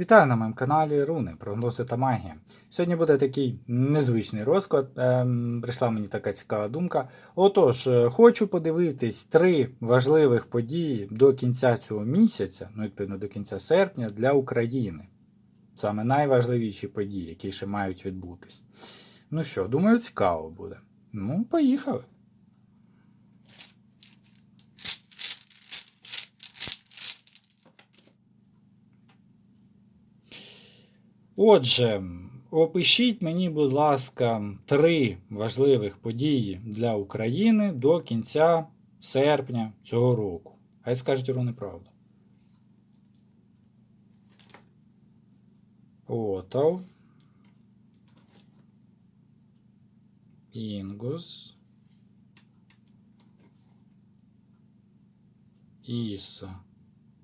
Вітаю на моєму каналі Руни, прогнози та магія. Сьогодні буде такий незвичний розклад. Ем, прийшла мені така цікава думка. Отож, е, хочу подивитись три важливих події до кінця цього місяця, ну відповідно до кінця серпня, для України. Саме найважливіші події, які ще мають відбутись. Ну що, думаю, цікаво буде. Ну, поїхали. Отже, опишіть мені, будь ласка, три важливих події для України до кінця серпня цього року. Хай скажуть руни правду. Отав. Інгус. Іса.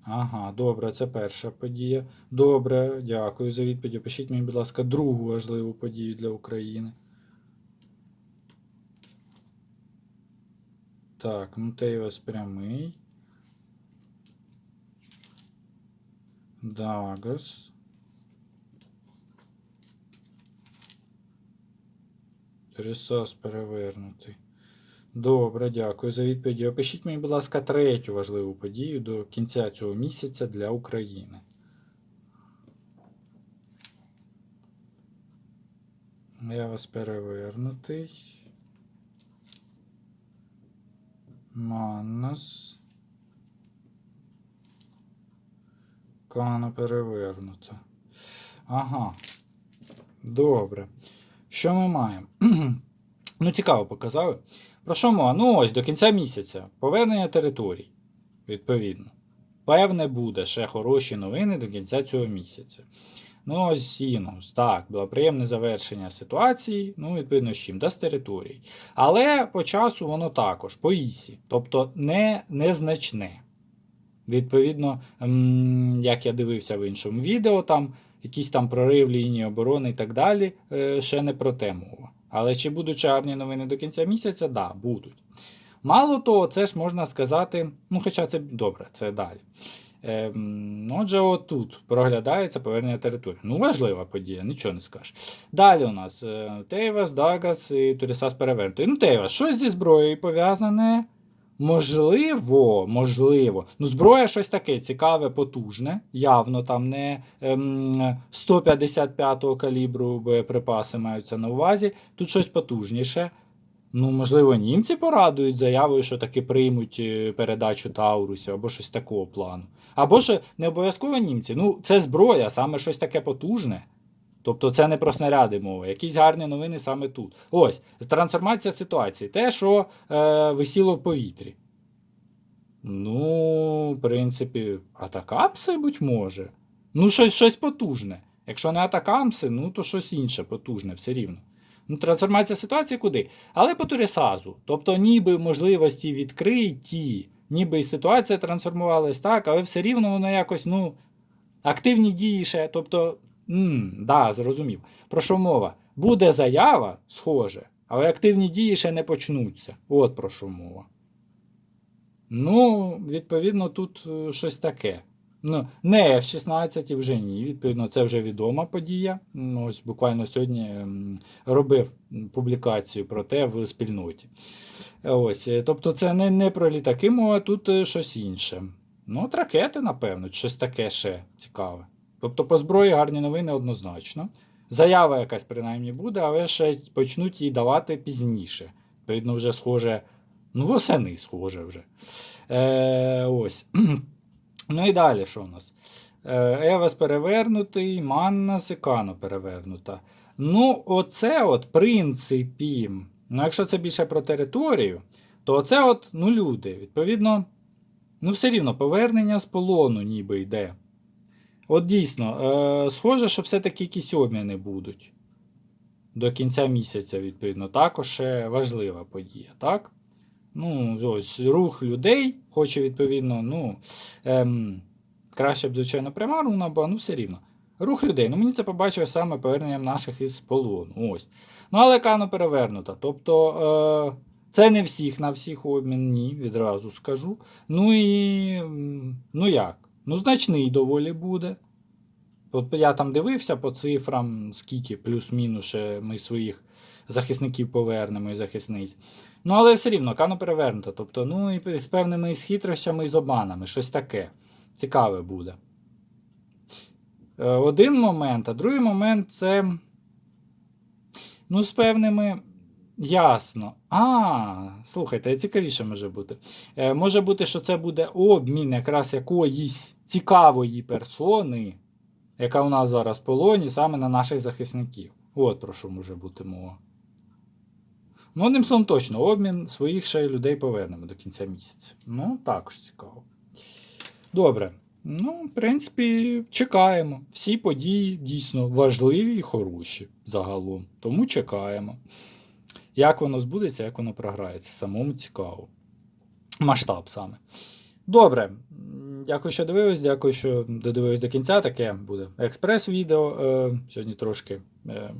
Ага, добре, це перша подія. Добре, дякую за відповідь. Опишіть мені, будь ласка, другу важливу подію для України. Так, ну Тейвас прямий. Дагас. Ресас перевернутий. Добре, дякую за відповіді. Опишіть мені, будь ласка, третю важливу подію до кінця цього місяця для України. Я вас перевернутий. Маннас. Кана перевернута. Ага. Добре. Що ми маємо? ну, цікаво показали. Про що мова? Ну ось до кінця місяця. Повернення територій. Відповідно. Певне, буде ще хороші новини до кінця цього місяця. Ну, ось Інус. Так, було приємне завершення ситуації, ну, відповідно, з чим, да, з територій. Але по часу воно також, по ісі. Тобто не, незначне. Відповідно, як я дивився в іншому відео, там якийсь там прорив лінії оборони і так далі, е, ще не про те мова. Але чи будуть чарні новини до кінця місяця? Да, будуть. Мало того, це ж можна сказати, ну хоча це добре, це далі. Ем, отже, отут проглядається повернення території. Ну, важлива подія, нічого не скажеш. Далі у нас е, Тейвас, Дагас і Турісас перевернутий. Ну, Тейвас, щось зі зброєю пов'язане. Можливо, можливо. Ну, зброя щось таке цікаве, потужне. Явно там не ем, 155-го калібру боєприпаси маються на увазі. Тут щось потужніше. Ну, можливо, німці порадують заявою, що таки приймуть е, передачу Таурусів або щось такого плану. Або ж не обов'язково німці. Ну, це зброя, саме щось таке потужне. Тобто це не про снаряди мова, якісь гарні новини саме тут. Ось, трансформація ситуації. Те, що е, висіло в повітрі. Ну, в принципі, атакамси, будь може. Ну, щось щось потужне. Якщо не атакамси, ну то щось інше потужне, все рівно. Ну, трансформація ситуації куди? Але по Турісазу. Тобто, ніби можливості відкриті, ніби ситуація трансформувалась так, але все рівно воно якось, ну, активні дії ще. Тобто, м, да, зрозумів. Про що мова? Буде заява, схоже, але активні дії ще не почнуться. От про що мова. Ну, відповідно, тут е, щось таке. Ну, не F-16 вже ні. Відповідно, це вже відома подія. Ось буквально сьогодні ем, робив публікацію про те в спільноті. Ось, е, Тобто, це не, не про літаки мова, тут е, щось інше. Ну, от ракети, напевно, щось таке ще цікаве. Тобто, по зброї гарні новини однозначно. Заява якась принаймні буде, але ще почнуть її давати пізніше. Відповідно, вже схоже. Ну, восени схоже вже. Е, Ось. Ну і далі що у нас? Е, Евас перевернутий, Манна Секано перевернута. Ну, оце от, принципі, ну, якщо це більше про територію, то оце от, ну, люди. Відповідно, ну, все рівно повернення з полону ніби йде. От дійсно, е, схоже, що все-таки якісь обміни будуть. До кінця місяця, відповідно, також ще важлива подія, так? Ну, ось рух людей, хоче, відповідно, ну, ем, краще б, звичайно, пряма руна, бо ну все рівно. Рух людей. Ну, мені це побачило саме поверненням наших із полону. Ось. Ну, але кано перевернута. Тобто, е, це не всіх на всіх обмін, ні, відразу скажу. Ну і ну як? Ну, значний доволі буде. От я там дивився по цифрам, скільки плюс-мінус ми своїх захисників повернемо і захисниць. Ну, але все рівно, кано перевернуто. Тобто, ну і з певними з хитрощами і з обманами, щось таке. Цікаве буде. Е, Один момент, а другий момент це. Ну, з певними. Ясно. А, слухайте, цікавіше може бути. Е, може бути, що це буде обмін якраз якоїсь цікавої персони, яка у нас зараз в полоні, саме на наших захисників. От про що може бути мова. Ну, одним словом, точно, обмін своїх ще людей повернемо до кінця місяця. Ну, також цікаво. Добре. Ну, в принципі, чекаємо. Всі події дійсно важливі і хороші загалом. Тому чекаємо. Як воно збудеться, як воно програється. Самому цікаво. Масштаб саме. Добре. Дякую, що дивились. Дякую, що додивились до кінця. Таке буде експрес-відео. Е, сьогодні трошки, е,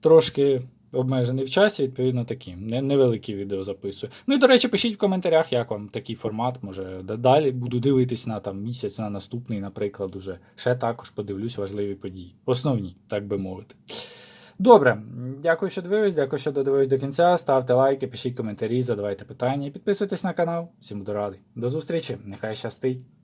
трошки обмежений в часі, відповідно, такі. Не, невеликі відео записую. Ну і, до речі, пишіть в коментарях, як вам такий формат. Може, далі буду дивитись на там, місяць, на наступний, наприклад, уже. Ще також подивлюсь важливі події. Основні, так би мовити. Добре, дякую, що дивились, дякую, що додивились до кінця. Ставте лайки, пишіть коментарі, задавайте питання підписуйтесь на канал. Всім буду радий. До зустрічі, нехай щастить!